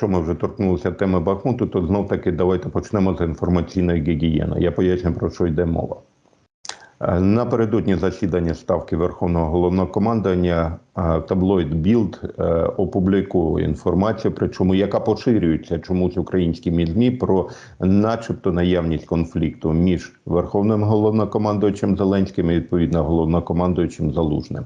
якщо ми вже торкнулися теми Бахмуту, то знов таки давайте почнемо з інформаційної гігієни. Я поясню, про що йде мова. Е, Напередодні засідання ставки Верховного головнокомандування е, таблоїд Білд е, опублікував інформацію, причому яка поширюється чомусь українськими ЗМІ про начебто наявність конфлікту між Верховним головнокомандуючим Зеленським і відповідно головнокомандуючим Залужним.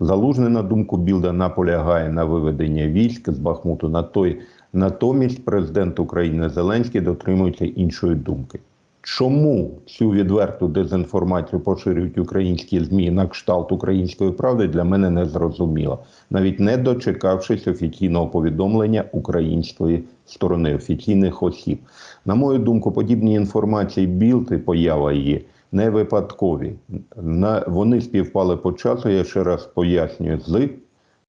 Залужний, на думку Білда, наполягає на виведення військ з Бахмуту. На той натомість президент України Зеленський дотримується іншої думки. Чому цю відверту дезінформацію поширюють українські змі на кшталт української правди для мене не зрозуміло, навіть не дочекавшись офіційного повідомлення української сторони офіційних осіб. На мою думку, подібні інформації білд і поява її не випадкові. На вони співпали по часу. Я ще раз пояснюю з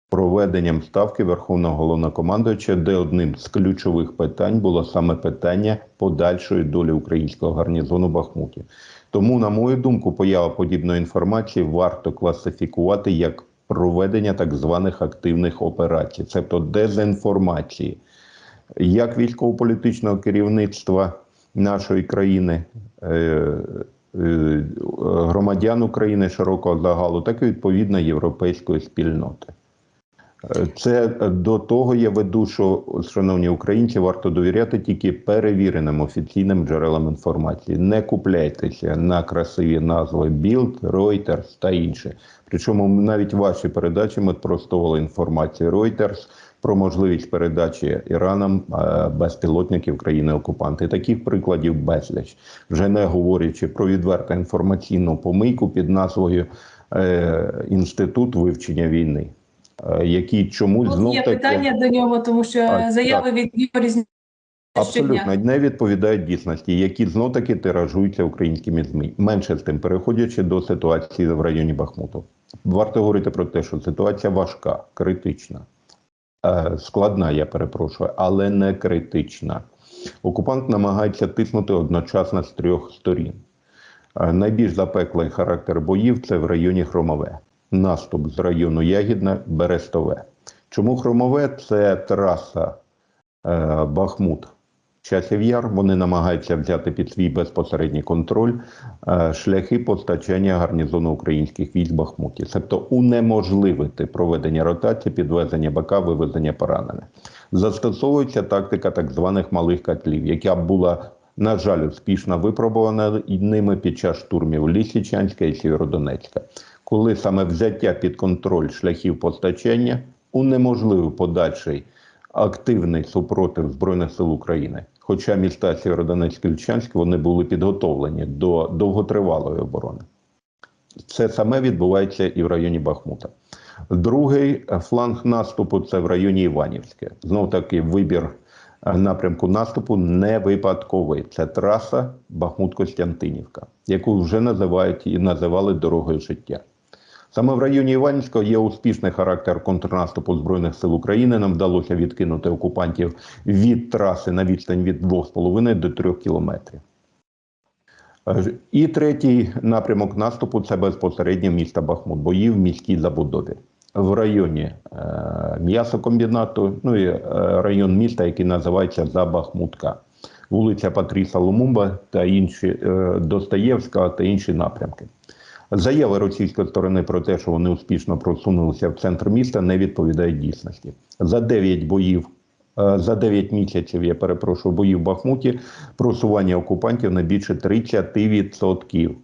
проведенням ставки Верховного головнокомандуюча, де одним з ключових питань було саме питання подальшої долі українського гарнізону Бахмуті. Тому, на мою думку, поява подібної інформації варто класифікувати як проведення так званих активних операцій, тобто дезінформації, як військово-політичного керівництва нашої країни. Е- е, Громадян України широкого загалу, так і відповідно європейської спільноти. Це до того я веду, що шановні українці, варто довіряти тільки перевіреним офіційним джерелам інформації. Не купляйтеся на красиві назви Bild, Reuters та інше. Причому навіть ваші передачі ми спростовували інформацію Reuters про можливість передачі Іраном е, безпілотників країни-окупанти. Таких прикладів безліч, вже не говорячи про відверту інформаційну помийку під назвою е, Інститут вивчення війни. Е, які чомусь Тут знов є таки питання до нього, тому що Так, заяви від нього різні абсолютно не відповідають дійсності, які знов таки тиражуються українськими ЗМІ. Менше з тим, переходячи до ситуації в районі Бахмуту, варто говорити про те, що ситуація важка, критична, Е, складна, я перепрошую, але не критична. Окупант намагається тиснути одночасно з трьох сторін. Е, Найбільш запеклий характер боїв це в районі Хромове. Наступ з району Ягідне, Берестове. Чому Хромове? Це траса е, Бахмут. Часів Яр вони намагаються взяти під свій безпосередній контроль е, шляхи постачання гарнізону українських військ Бахмуті, тобто унеможливити проведення ротації, підвезення БК, вивезення поранених. Застосовується тактика так званих малих котлів, яка була, на жаль, успішно випробувана ними під час штурмів Лісічанська і Сєвєродонецька, коли саме взяття під контроль шляхів постачання унеможливив подальший активний супротив Збройних сил України. Хоча міста Сєвєродонецьк і Лічанськ вони були підготовлені до довготривалої оборони. Це саме відбувається і в районі Бахмута. Другий фланг наступу це в районі Іванівське. Знов таки вибір е, напрямку наступу не випадковий. Це траса Бахмут-Костянтинівка, яку вже називають і називали дорогою життя. Саме в районі Іванівського є успішний характер контрнаступу Збройних сил України. Нам вдалося відкинути окупантів від траси на відстань від 2,5 до 3 кілометрів. Е, І третій напрямок наступу це безпосередньо місто Бахмут, бої в міській забудові. В районі е, м'ясокомбінату, ну і е, район міста, який називається Забахмутка, вулиця Патріса Лумумба та інші е, Достоєвська та інші напрямки. Заяви російської сторони про те, що вони успішно просунулися в центр міста, не відповідають дійсності. За 9 боїв, е, за 9 місяців, я перепрошую, боїв в Бахмуті, просування окупантів на більше 30%.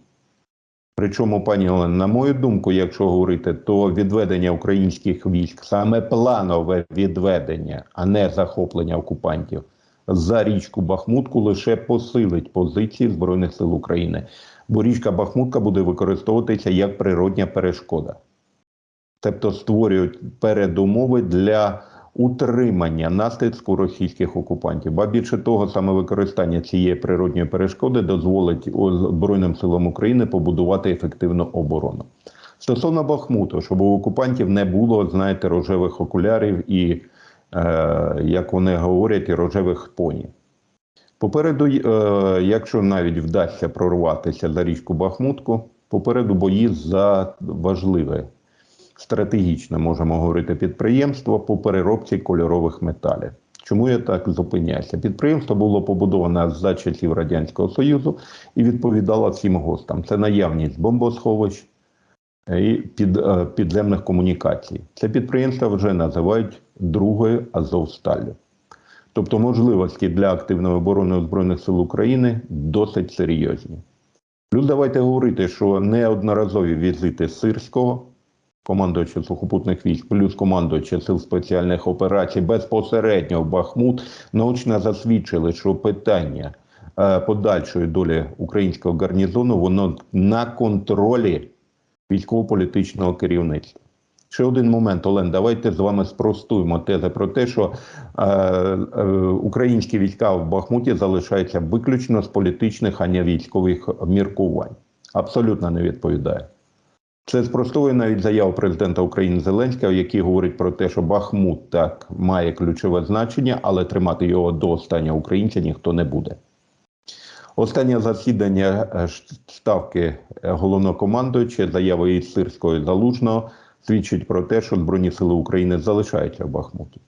Причому, пані Олена, на мою думку, якщо говорити, то відведення українських військ, саме планове відведення, а не захоплення окупантів за річку Бахмутку, лише посилить позиції Збройних сил України бо річка Бахмутка буде використовуватися як природня перешкода. Тобто створюють передумови для утримання наслідку російських окупантів. Ба більше того, саме використання цієї природньої перешкоди дозволить Збройним силам України побудувати ефективну оборону. Стосовно Бахмуту, щоб у окупантів не було, знаєте, рожевих окулярів і, як вони говорять, рожевих поні. Попереду, е, якщо навіть вдасться прорватися за річку Бахмутку, попереду бої за важливе стратегічне, можемо говорити, підприємство по переробці кольорових металів. Чому я так зупиняюся? Підприємство було побудоване за часів Радянського Союзу і відповідало всім ГОСТам. Це наявність бомбосховищ і під, е, підземних комунікацій. Це підприємство вже називають другою Азовсталлю. Тобто можливості для активної оборони Збройних сил України досить серйозні. Плюс давайте говорити, що неодноразові візити Сирського, командуюча сухопутних військ, плюс командуюча сил спеціальних операцій безпосередньо в Бахмут наочно засвідчили, що питання е, подальшої долі українського гарнізону воно на контролі військово-політичного керівництва. Ще один момент, Олен, давайте з вами спростуємо тези про те, що е, е, українські війська в Бахмуті залишаються виключно з політичних, а не військових міркувань. Абсолютно не відповідає. Це спростовує навіть заяву президента України Зеленського, який говорить про те, що Бахмут так має ключове значення, але тримати його до останнього українця ніхто не буде. Останнє засідання е, ставки е, головнокомандуюча заявою із Сирського і Залужного свідчить про те, що Збройні сили України залишаються в Бахмуті.